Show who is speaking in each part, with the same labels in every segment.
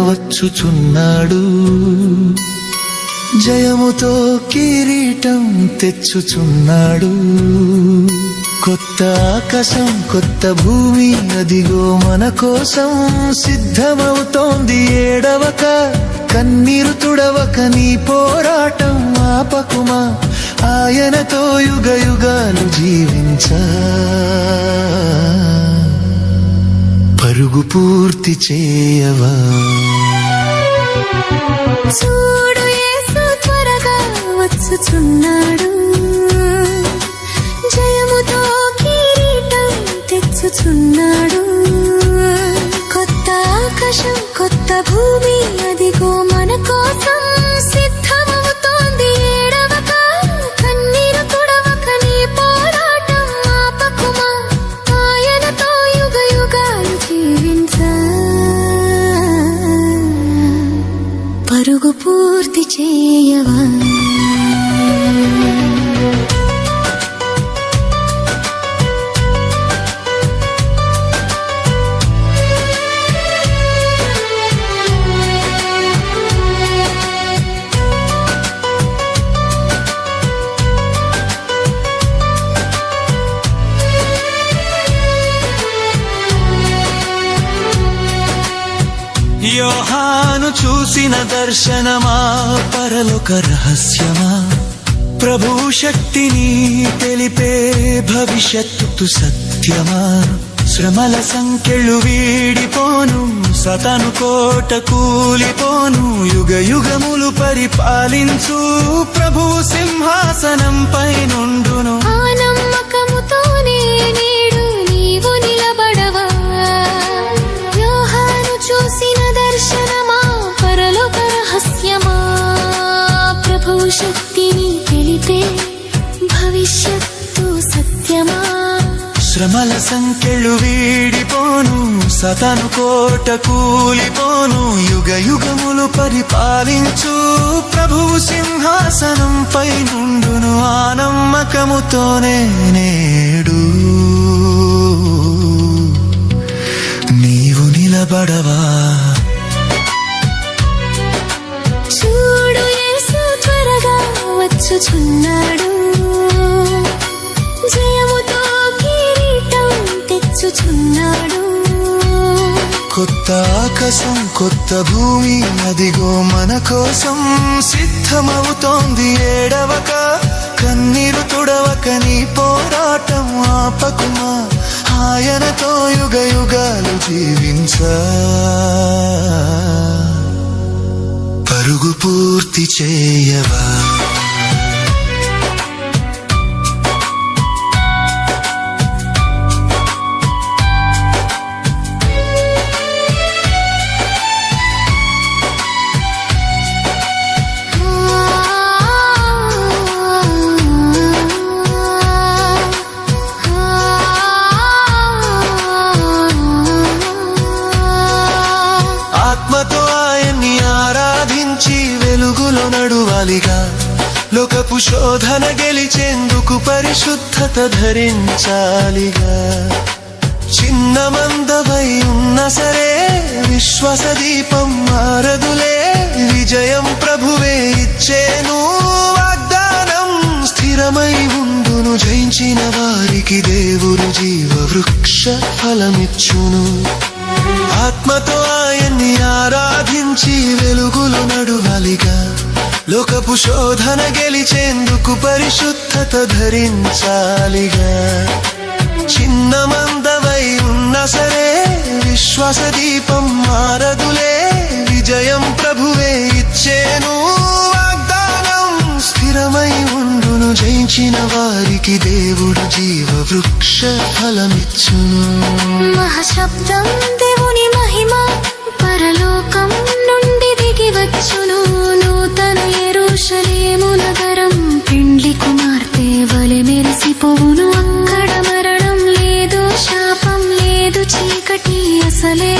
Speaker 1: వచ్చుచున్నాడు. జయముతో కిరీటం తెచ్చుచున్నాడు. కొత్త ఆకాశం కొత్త భూమి అదిగో మన కోసం సిద్ధమవుతోంది ఏడవక. కన్నీరు తుడవక నీ పోరాటం ఆపకుమా. ఆయనతో యుగ యుగాలు జీవించా. పరుగు పూర్తి చేయవా?
Speaker 2: చూడు యేసు త్వరగా వచ్చుచున్నాడు. జయముతో కిరీటం తెచ్చుచున్నాడు. కొత్త ఆకాశం కొత్త భూ పూర్తి చేయవా?
Speaker 1: యోహాను చూసిన దర్శనమా? పరలోక రహస్యమా? ప్రభు శక్తిని తెలిపే భవిష్యత్తు సత్యమా? శ్రమల సంఖ్యలు వీడిపోను సతను కోట కూలిపోను యుగ యుగములు పరిపాలించు ప్రభు
Speaker 2: సింహాసనం పైన శక్తిని తెలిపే భవిష్యత్తు సత్యమా
Speaker 1: శ్రమల సంఖ్యలు వీడిపోను సతను కోట కూలిపోను యుగ యుగములు పరిపాలించు. ప్రభువు సింహాసనంపై నుండును ఆ నమ్మకముతోనే నేడు. నీవు నిలబడవా? కొత్త ఆకాశం కొత్త భూమి అదిగో మన కోసం సిద్ధమవుతోంది ఏడవక. కన్నీరు తుడవక నీ పోరాటం ఆపకుమా. ఆయనతో యుగ యుగాలు జీవించ. పరుగు పూర్తి చేయవా? అడుగులో నడువాలిగా. లోకపు శోధన గెలిచేందుకు పరిశుద్ధత ధరించాలిగా. చిన్న మందవై ఉన్న సరే విశ్వాస దీపం మారదులే విజయం ప్రభువే ఇచ్చేను. వాగ్దానం స్థిరమై ఉండును జయించిన వారికి దేవుడు జీవ వృక్ష ఫలమిచ్చును. ఆత్మతో ఆయన్ని ఆరాధించి వెలుగులు నడువలిగా. లోకపు శోధన గెలిచేందుకు పరిశుద్ధత ధరించాలిగా. చిన్న మందవై ఉన్న సరే విశ్వాస దీపం మారదులే విజయం ప్రభువే ఇచ్చేను. ఉండును వారికి దేవుడు జీవ వృక్ష ఫలమిచ్చును.
Speaker 2: మహాశబ్దం దేవుని మహిమ పరలోకం నుండి దిగి వచ్చును. నూతన ఎరుషలేము నగరం పిండి కుమార్తె వలె మెరిసిపోవును. అక్కడ మరణం లేదు శాపం లేదు చీకటి అసలే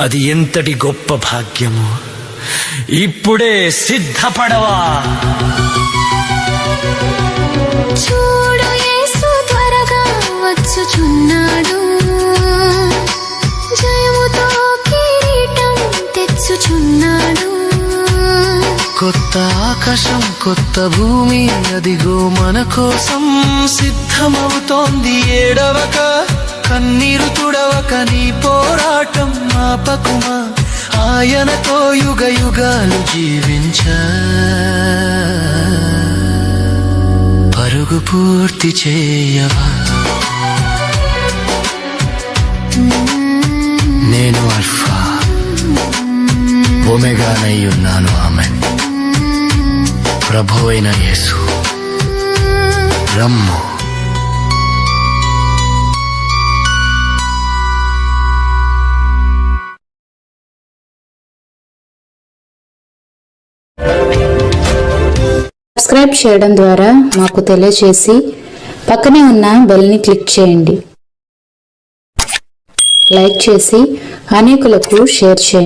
Speaker 3: అది ఎంతటి గొప్ప భాగ్యము. ఇప్పుడే సిద్ధపడవా.
Speaker 2: చూడు యేసు త్వరగా వచ్చుచున్నాడు. జయముతో కిరీటం తెచ్చుచున్నాడు.
Speaker 1: కొత్త ఆకాశం కొత్త భూమి అదిగో మన కోసం సిద్ధమవుతోంది ఏడవక. కన్నీరు తుడవక నీ పోరాటం ఆపకుమా? ఆయనతో యుగ యుగాలు జీవించ. పరుగు పూర్తి చేయవా? నేను అల్ఫా. ఒమెగానై ఉన్నాను ఆమె ప్రభు అయిన యేసు. రమ్ము.
Speaker 4: సబ్స్క్రైబ్ చేయడం ద్వారా మాకు తెలియచేసి పక్కనే ఉన్న బెల్ని క్లిక్ చేయండి. లైక్ చేసి అనేకులకు షేర్ చేయండి.